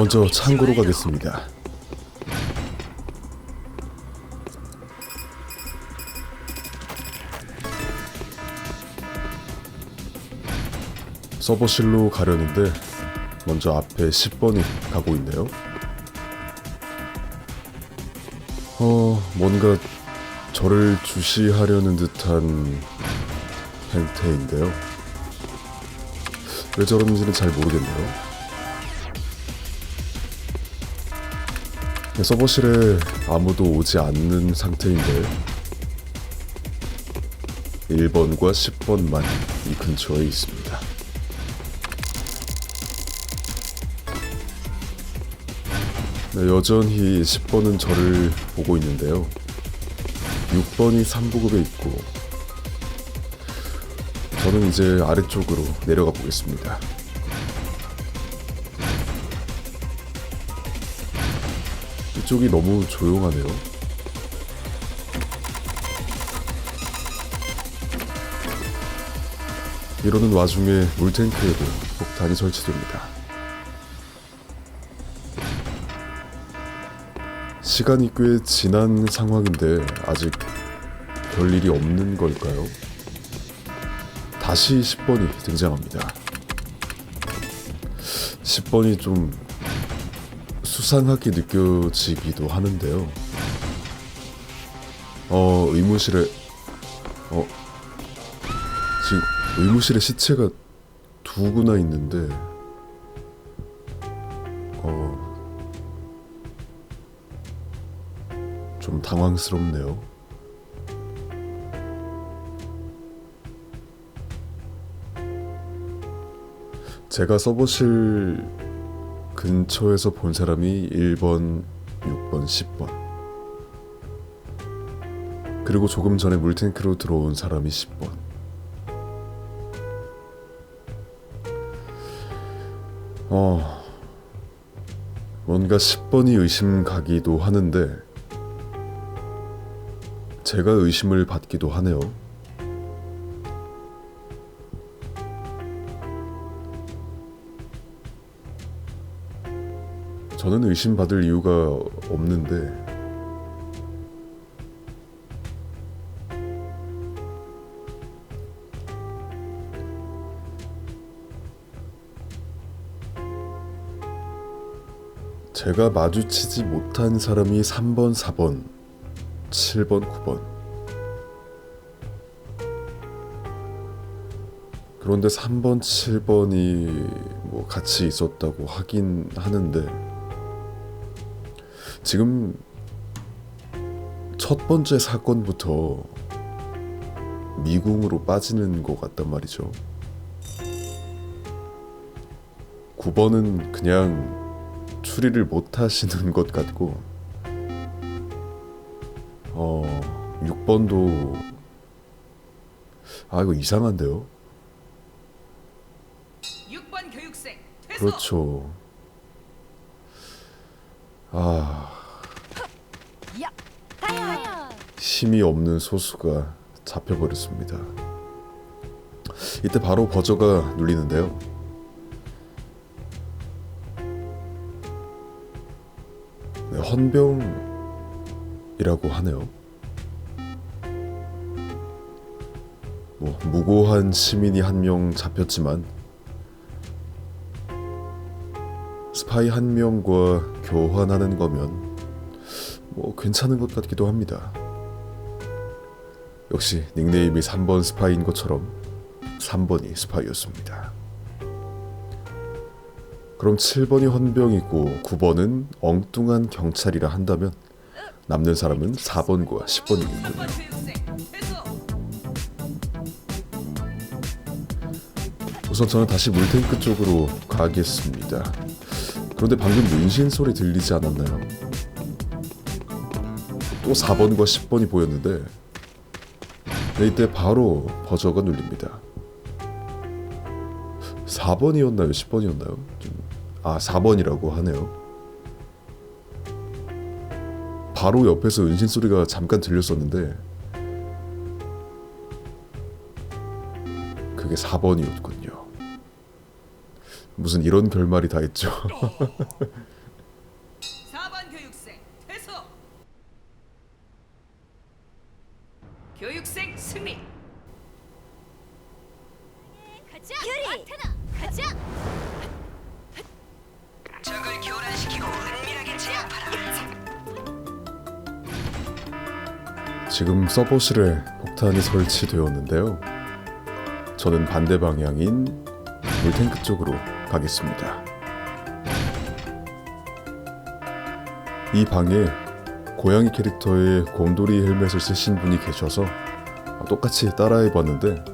먼저 창고로 가겠습니다. 서버실로 가려는데 먼저 앞에 10번이 가고 있네요. 어, 뭔가 저를 주시하려는 듯한 행태인데요. 왜 저러는지는 잘 모르겠네요. 서버실에 아무도 오지 않는 상태인데 1번과 10번만 이 근처에 있습니다. 네, 여전히 10번은 저를 보고 있는데요. 6번이 3부급에 있고 저는 이제 아래쪽으로 내려가 보겠습니다. 이쪽이 너무 조용하네요. 이러는 와중에 물탱크에도 폭탄이 설치됩니다. 시간이 꽤 지난 상황인데 아직 별일이 없는 걸까요? 다시 10번이 등장합니다. 10번이 좀 수상하게 느껴지기도 하는데요. 어, 의무실에 어 지금 의무실에 시체가 두 구나 있는데 어 좀 당황스럽네요. 제가 서버실 근처에서 본 사람이 1번, 6번, 10번. 그리고 조금 전에 물탱크로 들어온 사람이 10번. 어, 뭔가 10번이 의심 가기도 하는데, 제가 의심을 받기도 하네요. 저는 의심받을 이유가 없는데 제가 마주치지 못한 사람이 3번, 4번, 7번, 9번. 그런데 3번, 7번이 뭐 같이 있었다고 하긴 하는데 지금 첫 번째 사건부터 미궁으로 빠지는 것 같단 말이죠. 9번은 그냥 추리를 못 하시는 것 같고, 어, 6번도, 아, 이거 이상한데요? 6번 교육생 퇴소. 그렇죠. 아. 힘이 없는 소수가 잡혀버렸습니다. 이때 바로 버저가 눌리는데요. 네, 헌병이라고 하네요. 뭐 무고한 시민이 한 명 잡혔지만 스파이 한 명과 교환하는 거면 뭐 괜찮은 것 같기도 합니다. 역시 닉네임이 3번 스파이인 것처럼 3번이 스파이였습니다. 그럼 7번이 헌병이고 9번은 엉뚱한 경찰이라 한다면 남는 사람은 4번과 10번이겠군요. 3번 교육생 퇴소. 우선 저는 다시 물탱크 쪽으로 가겠습니다. 그런데 방금 문신 소리 들리지 않았나요? 또 4번과 10번이 보였는데 네, 이때 바로 버저가 눌립니다. 4번이었나요? 10번이었나요? 좀, 아 4번이라고 하네요. 바로 옆에서 은신 소리가 잠깐 들렸었는데 그게 4번이었군요. 무슨 이런 결말이 다 있죠. 4번 교육생 퇴소. 교육생 승리. 가자. 유리. 아테나. 가자. 적을 교란시키고 은밀하게 제압하라. 지금 서버실에 폭탄이 설치되었는데요. 저는 반대 방향인 물탱크 쪽으로 가겠습니다. 이 방에 고양이 캐릭터의 곰돌이 헬멧을 쓰신 분이 계셔서 똑같이 따라해 봤는데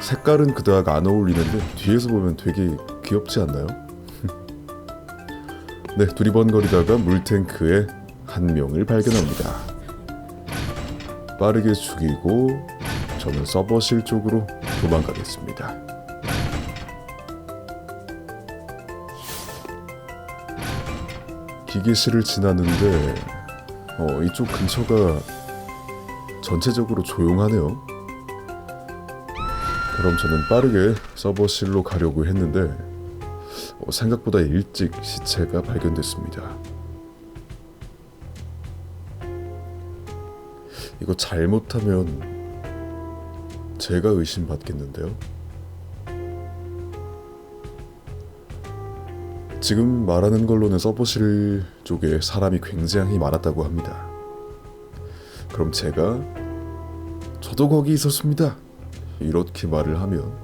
색깔은 그닥 안 어울리는데 뒤에서 보면 되게 귀엽지 않나요? 네, 두리번거리다가 물탱크에 한 명을 발견합니다. 빠르게 죽이고 저는 서버실 쪽으로 도망가겠습니다. 기계실을 지나는데 어, 이쪽 근처가 전체적으로 조용하네요. 그럼 저는 빠르게 서버실로 가려고 했는데 어, 생각보다 일찍 시체가 발견됐습니다. 이거 잘못하면 제가 의심받겠는데요. 지금 말하는 걸로는 서버실 쪽에 사람이 굉장히 많았다고 합니다. 그럼 제가 저도 거기 있었습니다. 이렇게 말을 하면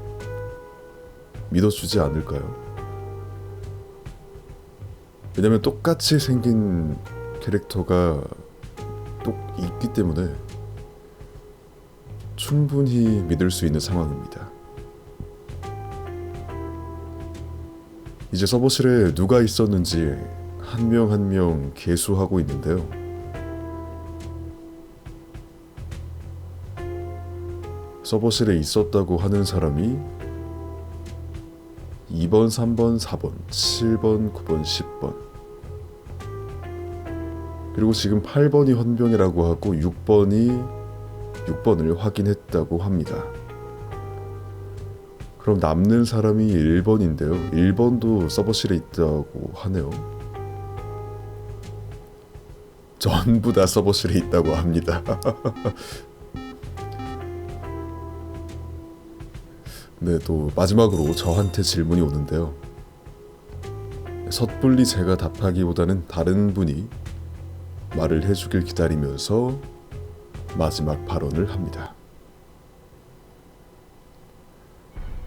믿어주지 않을까요? 왜냐면 똑같이 생긴 캐릭터가 똑 있기 때문에 충분히 믿을 수 있는 상황입니다. 이제 서버실에 누가 있었는지 한 명 한명 계수하고 있는데요. 서버실에 있었다고 하는 사람이 2번, 3번, 4번, 7번, 9번, 10번. 그리고 지금 8번이 헌병이라고 하고 6번이 6번을 확인했다고 합니다. 그럼 남는 사람이 1번인데요. 1번도 서버실에 있다고 하네요. 전부 다 서버실에 있다고 합니다. 네, 또 마지막으로 저한테 질문이 오는데요. 섣불리 제가 답하기보다는 다른 분이 말을 해주길 기다리면서 마지막 발언을 합니다.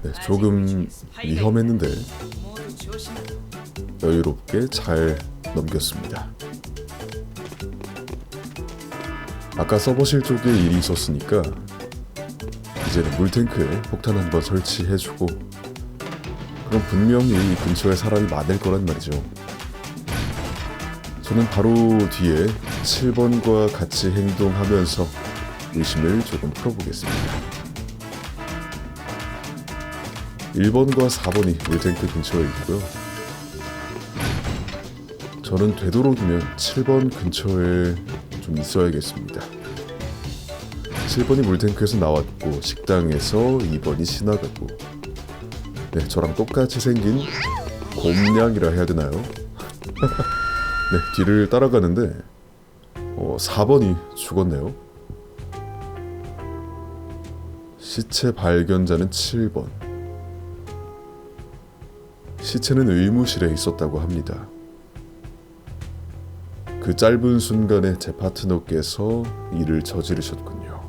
네, 조금 위험했는데. 여유롭게 잘 넘겼습니다. 아까 서버실 쪽에 일이 있었으니까 이제는 물탱크에 폭탄 한번 설치해주고 그럼 분명히 이 근처에 사람이 많을 거란 말이죠. 저는 바로 뒤에 7번과 같이 행동하면서 의심을 조금 풀어보겠습니다. 1번과 4번이 물탱크 근처에 있고요. 저는 되도록이면 7번 근처에 좀 있어야겠습니다. 7번이 물탱크에서 나왔고 식당에서 2번이 지나가고 네 저랑 똑같이 생긴 곰냥이라 해야 되나요? 네 뒤를 따라가는데 어, 4번이 죽었네요. 시체 발견자는 7번. 시체는 의무실에 있었다고 합니다. 그 짧은 순간에 제 파트너께서 일을 저지르셨군요.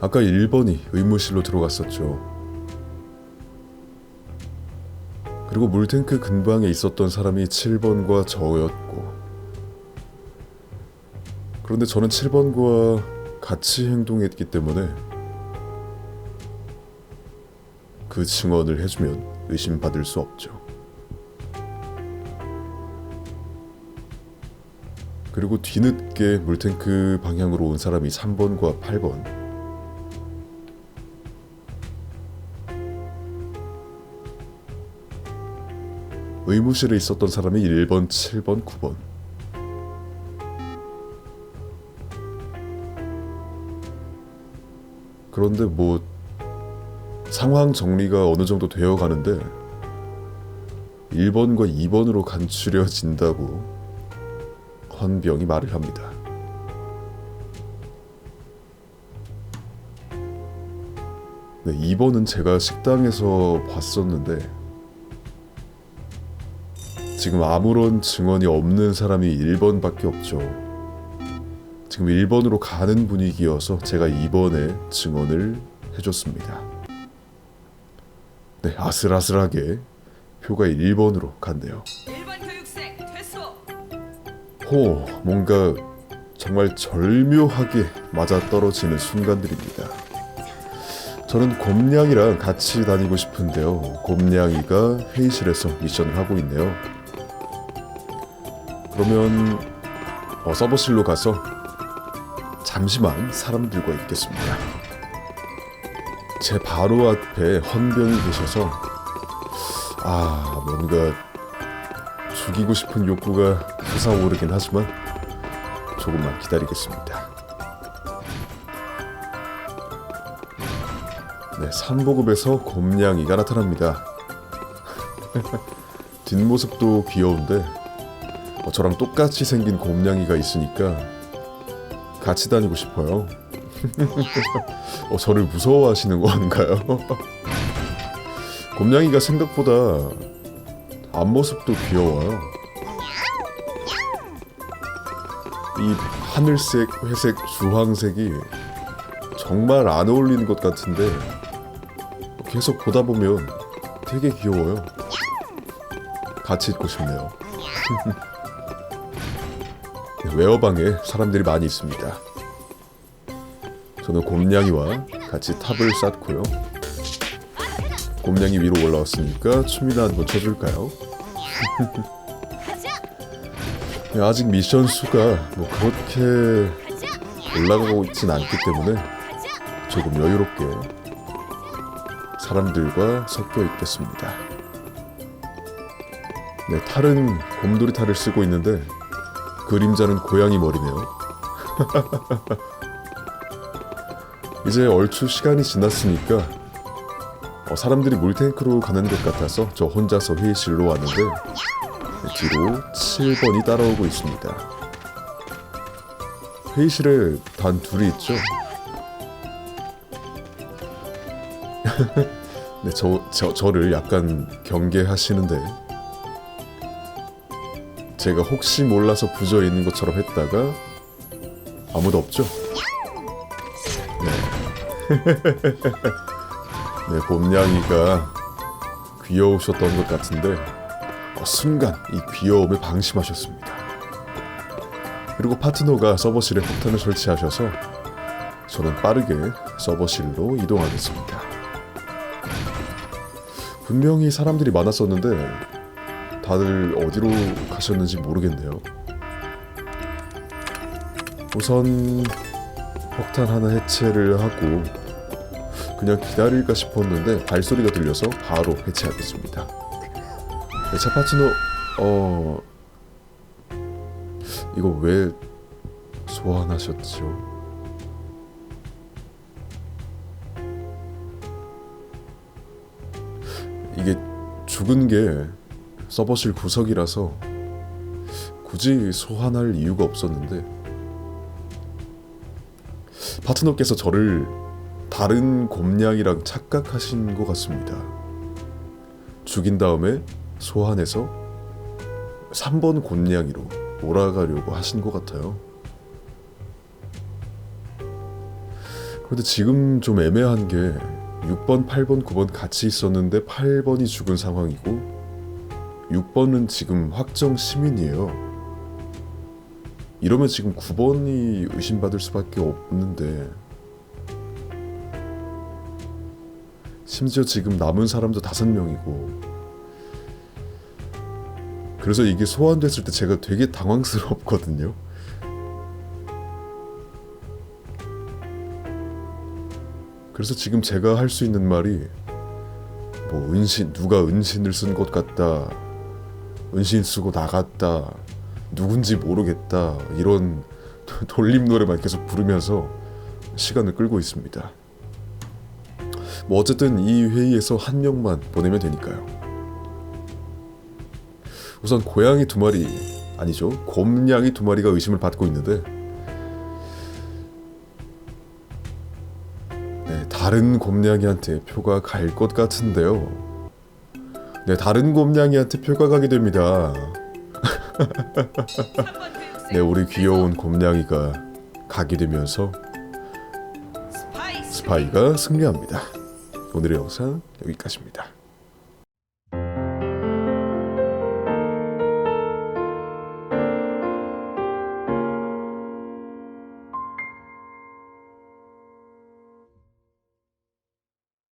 아까 1번이 의무실로 들어갔었죠. 그리고 물탱크 근방에 있었던 사람이 7번과 저였고 그런데 저는 7번과 같이 행동했기 때문에 그 증언을 해주면 의심받을 수 없죠. 그리고 뒤늦게 물탱크 방향으로 온 사람이 3번과 8번. 의무실에 있었던 사람이 1번, 7번, 9번. 그런데 뭐 상황 정리가 어느 정도 되어 가는데 1번과 2번으로 간추려진다고 헌병이 말을 합니다. 네, 2번은 제가 식당에서 봤었는데 지금 아무런 증언이 없는 사람이 1번밖에 없죠. 지금 1번으로 가는 분위기여서 제가 2번에 증언을 해줬습니다. 네, 아슬아슬하게 표가 1번으로 갔네요. 호, 뭔가 정말 절묘하게 맞아 떨어지는 순간들입니다. 저는 곰냥이랑 같이 다니고 싶은데요. 곰냥이가 회의실에서 미션을 하고 있네요. 그러면 어, 서버실로 가서 잠시만 사람들과 있겠습니다. 제 바로 앞에 헌병이 계셔서 아 뭔가 죽이고 싶은 욕구가 솟아오르긴 하지만 조금만 기다리겠습니다. 네, 3보급에서 곰냥이가 나타납니다. 뒷모습도 귀여운데 어, 저랑 똑같이 생긴 곰냥이가 있으니까 같이 다니고 싶어요. 어, 저를 무서워하시는 건가요? 곰냥이가 생각보다 앞모습도 귀여워요. 이 하늘색, 회색, 주황색이 정말 안 어울리는 것 같은데 계속 보다 보면 되게 귀여워요. 같이 있고 싶네요. 네, 웨어방에 사람들이 많이 있습니다. 저는 곰냥이와 같이 탑을 쌓고요. 곰냥이 위로 올라왔으니까 춤이나 한번 춰줄까요? 네, 아직 미션 수가 뭐 그렇게. 올라가고 있진 않기 때문에. 조금 여유롭게 사람들과 섞여 있겠습니다. 네, 탈은 곰돌이 탈을 쓰고 있는데 그림자는 고양이 머리네요. 이제 얼추 시간이 지났으니까 어, 사람들이 물탱크로 가는 것 같아서 저 혼자서 회의실로 왔는데 네, 뒤로 7번이 따라오고 있습니다. 회의실에 단 둘이 있죠. 네, 저, 저 저를 약간 경계하시는데 제가 혹시 몰라서 부져 있는 것처럼 했다가 아무도 없죠? 네. 네, 곰냥이가 귀여우셨던 것 같은데 어, 순간 이 귀여움에 방심하셨습니다. 그리고 파트너가 서버실에 폭탄을 설치하셔서 저는 빠르게 서버실로 이동하겠습니다. 분명히 사람들이 많았었는데 다들 어디로 가셨는지 모르겠네요. 우선 폭탄 하나 해체를 하고 그냥 기다릴까 싶었는데 발소리가 들려서 바로 해체하겠습니다. 네, 차 파트너 어 이거 왜 소환하셨죠? 이게 죽은 게 서버실 구석이라서 굳이 소환할 이유가 없었는데 파트너께서 저를 다른 곰냥이랑 착각하신 것 같습니다. 죽인 다음에 소환해서 3번 곰냥이로 몰아가려고 하신 것 같아요. 근데 지금 좀 애매한 게 6번, 8번, 9번 같이 있었는데 8번이 죽은 상황이고 6번은 지금 확정 시민이에요. 이러면 지금 9번이 의심받을 수밖에 없는데 심지어 지금 남은 사람도 다섯 명이고 그래서 이게 소환됐을 때 제가 되게 당황스럽거든요. 그래서 지금 제가 할 수 있는 말이 뭐 은신 누가 은신을 쓴 것 같다 은신 쓰고 나갔다 누군지 모르겠다 이런 돌림 노래만 계속 부르면서 시간을 끌고 있습니다. 뭐 어쨌든 이 회의에서 한 명만 보내면 되니까요. 우선 고양이 두 마리 아니죠 곰냥이 두 마리가 의심을 받고 있는데 네, 다른 곰냥이한테 표가 갈 것 같은데요. 네, 다른 곰냥이한테 표가 가게 됩니다. 3번 교육생 네, 우리. 귀여운 곰냥이가 가게 되면서 스파이 스파이가 승리합니다. 오늘의 영상 여기까지입니다.